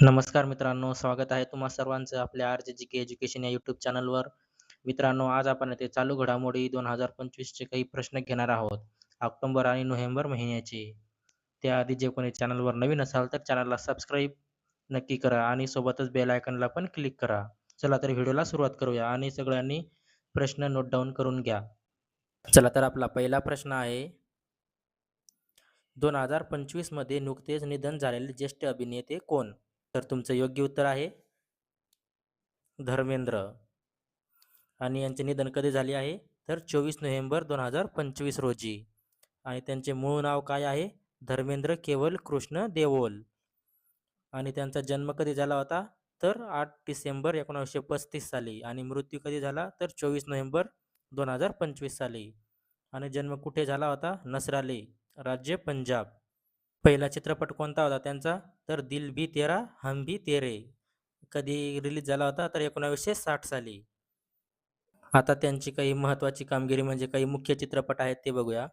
नमस्कार मित्रांनो, स्वागत आहे तुम्हा सर्वांचं आपल्या आर जे जी के एज्युकेशन या यूट्यूब चॅनलवर. मित्रांनो, आज आपण येथे चालू घडामोडी 2025 चे काही प्रश्न घेणार आहोत. ऑक्टोबर आणि नोव्हेंबर महिन्याचे. त्याआधी जे कोणी चॅनलवर नवीन असाल तर चॅनलला सबस्क्राईब नक्की करा आणि सोबतच बेल आयकनला पण क्लिक करा. चला तर व्हिडिओला सुरुवात करूया आणि सगळ्यांनी प्रश्न नोट डाऊन करून घ्या. चला तर आपला पहिला प्रश्न आहे दोन हजार पंचवीसमध्ये नुकतेच निधन झालेले ज्येष्ठ अभिनेते कोण? तर तुमचं योग्य उत्तर आहे धर्मेंद्र. आणि यांचे निधन कधी झाले आहे? तर 24 नोव्हेंबर 2025 रोजी. आणि त्यांचे मूळ नाव काय आहे? धर्मेंद्र केवल कृष्ण देओल. आणि त्यांचा जन्म कधी झाला होता? तर आठ डिसेंबर 1935 साली. आणि मृत्यू कधी झाला? तर 24 नोव्हेंबर 2025 साली. आणि जन्म कुठे झाला होता? नसराले, राज्य पंजाब. पहिला चित्रपट कोणता होता त्यांचा? तर दिल भी तेरा हम भी तेरे. कधी रिलीज झाला होता? तर 1960 साली. आता त्यांची काही महत्त्वाची कामगिरी म्हणजे काही मुख्य चित्रपट आहेत ते बघूया.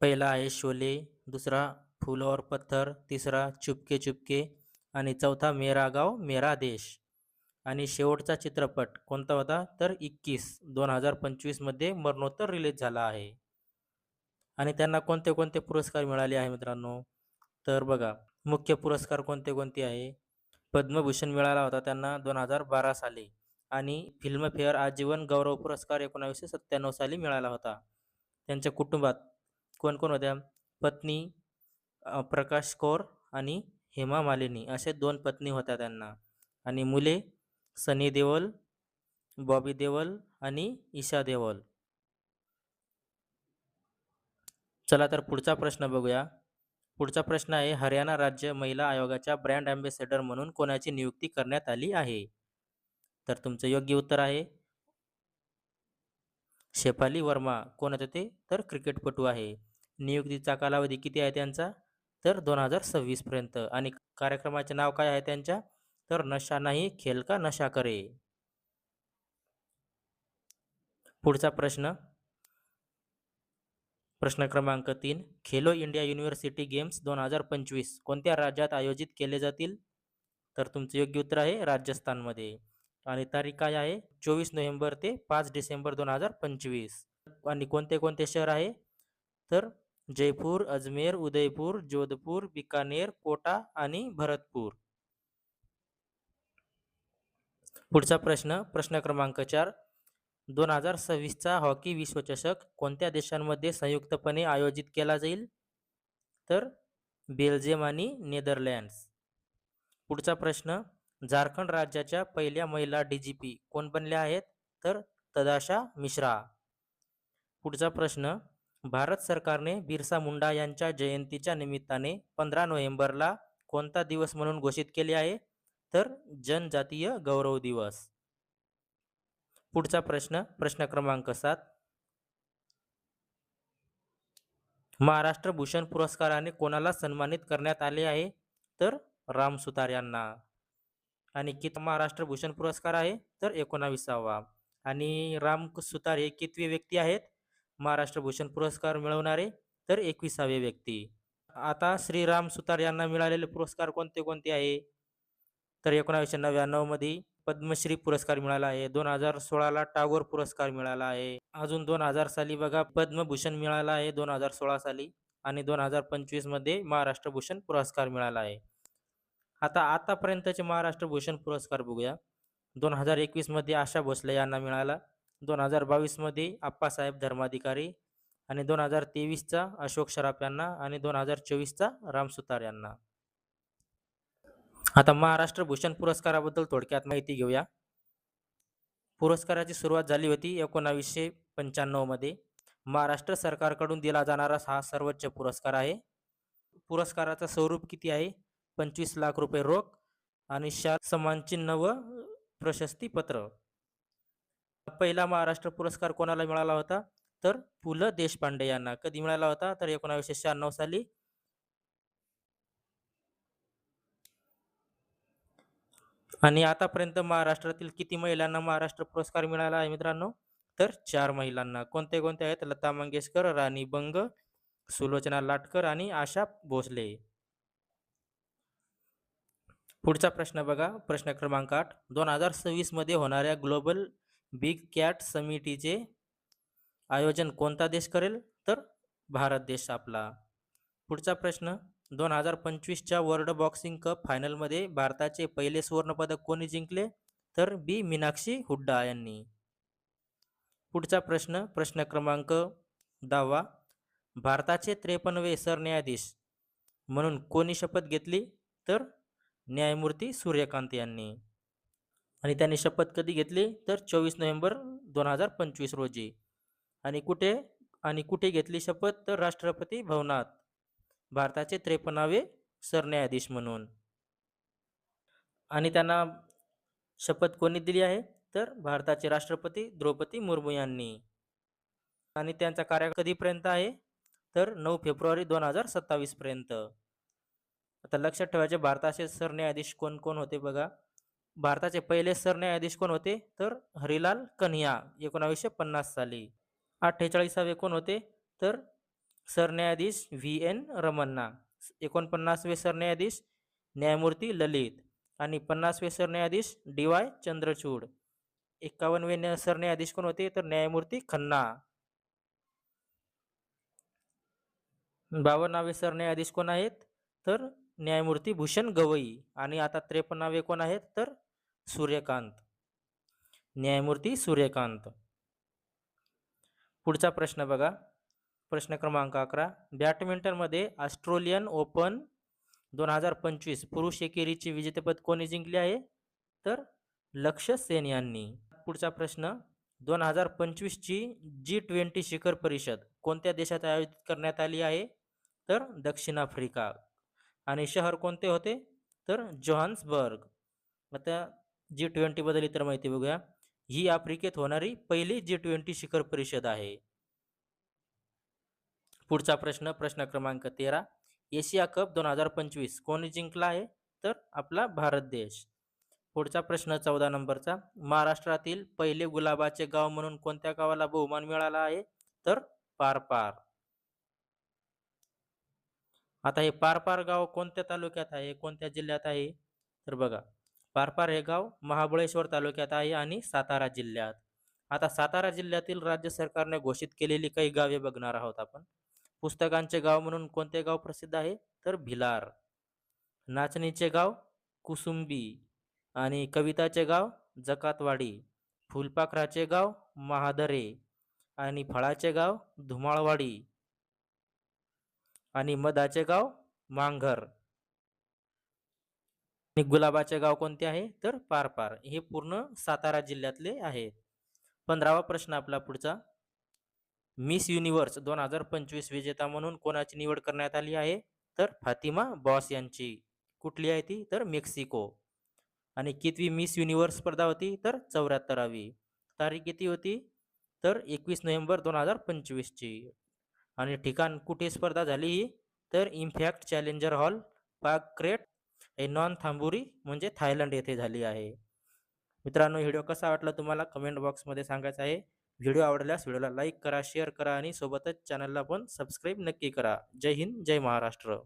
पहिला आहे शोले, दुसरा फूल और पत्थर, तिसरा चुपके चुपके आणि चौथा मेरा गाव मेरा देश. आणि शेवटचा चित्रपट कोणता होता? तर इक्कीस दोन हजार पंचवीसमध्ये मरणोत्तर रिलीज झाला आहे. आणि त्यांना कोणते कोणते पुरस्कार मिळाले आहे मित्रांनो? तर बघा मुख्य पुरस्कार कोणते कोणते आहे? पद्मभूषण मिळाला होता त्यांना 2012 साली आणि फिल्मफेअर आजीवन गौरव पुरस्कार 1997 साली मिळाला होता. त्यांच्या कुटुंबात कोण कोण होत्या? पत्नी प्रकाश कौर आणि हेमा मालिनी असे दोन पत्नी होत्या त्यांना. आणि मुले सनी देओल, बॉबी देओल आणि ईशा देओल. चला तर पुढचा प्रश्न बघूया. पुढचा प्रश्न आहे हरियाणा राज्य महिला आयोगाच्या ब्रँड अँबॅसेडर म्हणून कोणाची नियुक्ती करण्यात आली आहे? तर तुमचं योग्य उत्तर आहे शेफाली वर्मा. कोण होते ते? तर क्रिकेटपटू आहे. नियुक्तीचा कालावधी किती आहे त्यांचा? तर दोन हजार सव्वीसपर्यंत आणि कार्यक्रमाचे नाव काय आहे त्यांच्या? तर नशा नाही खेल का नशा करे. पुढचा प्रश्न प्रश्न क्रमांक तीन खेलो इंडिया युनिव्हर्सिटी गेम्स 2025 कोणत्या राज्यात आयोजित केले जातील? तर तुमचं योग्य उत्तर आहे राजस्थानमध्ये. आणि तारीख काय आहे? 24 नोव्हेंबर ते पाच डिसेंबर 2025. आणि कोणते कोणते शहर आहे? तर जयपूर, अजमेर, उदयपूर, जोधपूर, बिकानेर, कोटा आणि भरतपूर. पुढचा प्रश्न प्रश्न क्रमांक चार दोन हजार सव्वीसचा हॉकी विश्वचषक कोणत्या देशांमध्ये संयुक्तपणे आयोजित केला जाईल? तर बेल्जियम आणि नेदरलँड्स. पुढचा प्रश्न झारखंड राज्याच्या पहिल्या महिला डीजीपी कोण बनल्या आहेत? तर तदाशा मिश्रा. पुढचा प्रश्न भारत सरकारने बिरसा मुंडा यांच्या जयंतीच्या निमित्ताने 15 नोव्हेंबरला कोणता दिवस म्हणून घोषित केले आहे? तर जनजातीय गौरव दिवस. पुढचा प्रश्न प्रश्न क्रमांक सात महाराष्ट्र भूषण पुरस्काराने कोणाला सन्मानित करण्यात आले आहे? तर राम सुतार यांना. आणि किती महाराष्ट्र भूषण पुरस्कार आहे? तर 19वा. आणि राम सुतार हे कितवे व्यक्ती आहेत? महाराष्ट्र भूषण पुरस्कार मिळवणारे? तर 21वे व्यक्ती. आता श्री राम सुतार यांना मिळालेले पुरस्कार कोणते कोणते आहे? तर 1999 मध्ये पद्मश्री पुरस्कार मिळाला आहे. दोन हजार सोळाला टागोर पुरस्कार मिळाला आहे. अजून दोन हजार साली बघा पद्मभूषण मिळाला आहे 2016 साली आणि 2025 मध्ये महाराष्ट्र भूषण पुरस्कार मिळाला आहे. आता आतापर्यंतचे महाराष्ट्र भूषण पुरस्कार बघूया. 2021 मध्ये आशा भोसले यांना मिळाला. 2022 मध्ये आप्पासाहेब धर्माधिकारी आणि दोन हजार तेवीसचा अशोक सराफ यांना आणि 2024 चा राम सुतार यांना. आता महाराष्ट्र भूषण पुरस्काराबद्दल थोडक्यात माहिती घेऊया. पुरस्काराची सुरुवात झाली होती एकोणावीसशे पंच्याण्णवमध्ये महाराष्ट्र सरकारकडून दिला जाणारा हा सर्वोच्च पुरस्कार आहे. पुरस्काराचं स्वरूप किती आहे? 25 लाख रुपये रोख आणि शाल सन्मानचिन्ह व प्रशस्तीपत्र. पहिला महाराष्ट्र पुरस्कार कोणाला मिळाला होता? तर पु. ल. देशपांडे यांना. कधी मिळाला होता? तर 1996 साली. आणि आतापर्यंत महाराष्ट्रातील किती महिलांना महाराष्ट्र पुरस्कार मिळाला आहे मित्रांनो? तर चार महिलांना. कोणते कोणते आहेत? लता मंगेशकर, राणी बंग, सुलोचना लाटकर आणि आशा भोसले. पुढचा प्रश्न बघा प्रश्न क्रमांक आठ दोन हजार सव्वीसमध्ये होणाऱ्या ग्लोबल बिग कॅट समिटीचे आयोजन कोणता देश करेल तर भारत देश आपला पुढचा प्रश्न दोन हजार पंचवीसच्या वर्ल्ड बॉक्सिंग कप फायनलमध्ये भारताचे पहिले सुवर्णपदक कोणी जिंकले? तर बी मीनाक्षी हुड्डा यांनी. पुढचा प्रश्न प्रश्न क्रमांक दहावा. भारताचे त्रेपन्नवे सरन्यायाधीश म्हणून कोणी शपथ घेतली? तर न्यायमूर्ती सूर्यकांत यांनी. आणि त्यांनी शपथ कधी घेतली? तर चोवीस नोव्हेंबर दोन हजार पंचवीस रोजी. आणि कुठे आणि कुठे घेतली शपथ? तर राष्ट्रपती भवनात. भारताचे त्रेपन्नावे सरन्यायाधीश म्हणून. आणि त्यांना शपथ कोणी दिली आहे? तर भारताचे राष्ट्रपती द्रौपदी मुर्मू यांनी. आणि त्यांचा कार्य कधीपर्यंत आहे? तर नऊ फेब्रुवारी दोन हजार सत्तावीस पर्यंत. आता लक्षात ठेवायचे भारताचे सरन्यायाधीश कोण कोण होते बघा? भारताचे पहिले सरन्यायाधीश कोण होते? तर हरिलाल कन्हैया एकोणावीसशे पन्नास साली. अठ्ठेचाळीसावे कोण होते? तर सरन्यायाधीश व्ही. एन. रमन्ना एकोणपन्नासवे सरन्यायाधीश न्यायमूर्ती ललित आणि पन्नासवे सरन्यायाधीश डी. वाय. चंद्रचूड. एकावन्नवे सरन्यायाधीश कोण होते? तर न्यायमूर्ती खन्ना. बावन्नावे सरन्यायाधीश कोण आहेत? तर न्यायमूर्ती भूषण गवई आणि आता त्रेपन्नावे कोण आहेत? तर सूर्यकांत. न्यायमूर्ती सूर्यकांत. पुढचा प्रश्न बघा. प्रश्न क्रमांक अकरा. बॅडमिंटनमध्ये ऑस्ट्रेलियन ओपन दोन हजार पंचवीस पुरुष एकेरीचे विजेतेपद कोणी जिंकले आहे? तर लक्ष सेन यांनी. पुढचा प्रश्न दोन हजार पंचवीसची जी ट्वेंटी शिखर परिषद कोणत्या देशात आयोजित करण्यात आली आहे? तर दक्षिण आफ्रिका. आणि शहर कोणते होते? तर जोहान्सबर्ग. आता जी ट्वेंटीबद्दल इतर माहिती बघूया. ही आफ्रिकेत होणारी पहिली जी ट्वेंटी शिखर परिषद आहे. पुढचा प्रश्न प्रश्न क्रमांक तेरा. एशिया कप दोन हजार पंचवीस कोणी जिंकला आहे? तर आपला भारत देश. पुढचा प्रश्न चौदा नंबरचा. महाराष्ट्रातील पहिले गुलाबाचे गाव म्हणून कोणत्या गावाला बहुमान मिळाला आहे? तर पारपार. आता हे पारपार गाव कोणत्या तालुक्यात आहे? कोणत्या जिल्ह्यात आहे? तर बघा पारपार हे गाव महाबळेश्वर तालुक्यात आहे आणि सातारा जिल्ह्यात. आता सातारा जिल्ह्यातील राज्य सरकारने घोषित केलेली काही गावे बघणार आहोत आपण. पुस्तकांचे गाव म्हणून कोणते गाव प्रसिद्ध आहे? तर भिलार. नाचणीचे गाव कुसुंबी आणि कविताचे गाव जकातवाडी. फुलपाखराचे गाव महादरे आणि फळाचे गाव धुमाळवाडी आणि मधाचे गाव मांघर. आणि गुलाबाचे गाव कोणते आहे? तर पारपार. हे पूर्ण सातारा जिल्ह्यातले आहे पंधरावा प्रश्न आपला पुढचा. मिस युनिव्हर्स दोन हजार पंचवीस विजेता म्हणून कोणाची निवड करण्यात आली आहे? तर फातिमा बॉस यांची. कुठली आहे ती? तर मेक्सिको. आणि कितवी मिस युनिव्हर्स स्पर्धा होती? तर चौऱ्याहत्तरावी. तारीख किती होती? तर एकवीस नोव्हेंबर दोन हजार पंचवीसची. आणि ठिकाण कुठे स्पर्धा झाली ही? तर इम्फॅक्ट चॅलेंजर हॉल पाक्रेट हे नॉन थांबुरी म्हणजे थायलंड येथे झाली आहे. मित्रांनो व्हिडिओ कसा वाटला तुम्हाला कमेंट बॉक्समध्ये सांगायचं आहे. व्हिडिओ आवडल्यास व्हिडिओला लाईक करा शेअर करा आणि सोबतच चॅनलला पण सबस्क्राईब नक्की करा. जय हिंद जय महाराष्ट्र.